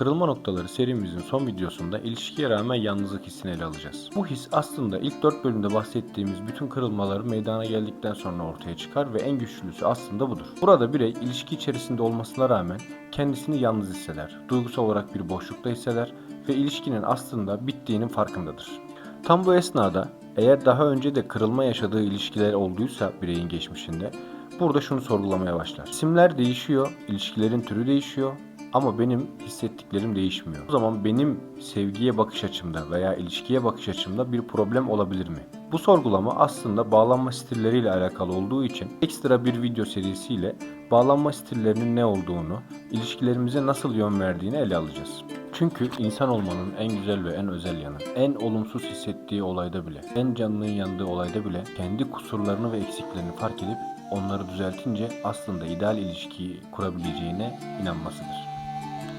Kırılma noktaları serimizin son videosunda ilişkiye rağmen yalnızlık hissini ele alacağız. Bu his aslında ilk 4 bölümde bahsettiğimiz bütün kırılmaları meydana geldikten sonra ortaya çıkar ve en güçlüsü aslında budur. Burada birey ilişki içerisinde olmasına rağmen kendisini yalnız hisseder, duygusal olarak bir boşlukta hisseder ve ilişkinin aslında bittiğinin farkındadır. Tam bu esnada eğer daha önce de kırılma yaşadığı ilişkiler olduysa bireyin geçmişinde burada şunu sorgulamaya başlar. İsimler değişiyor, ilişkilerin türü değişiyor ama benim hissettiklerim değişmiyor. O zaman benim sevgiye bakış açımda veya ilişkiye bakış açımda bir problem olabilir mi? Bu sorgulama aslında bağlanma stilleriyle alakalı olduğu için ekstra bir video serisiyle bağlanma stillerinin ne olduğunu, ilişkilerimize nasıl yön verdiğini ele alacağız. Çünkü insan olmanın en güzel ve en özel yanı, en olumsuz hissettiği olayda bile, en canının yandığı olayda bile kendi kusurlarını ve eksiklerini fark edip onları düzeltince aslında ideal ilişkiyi kurabileceğine inanmasıdır.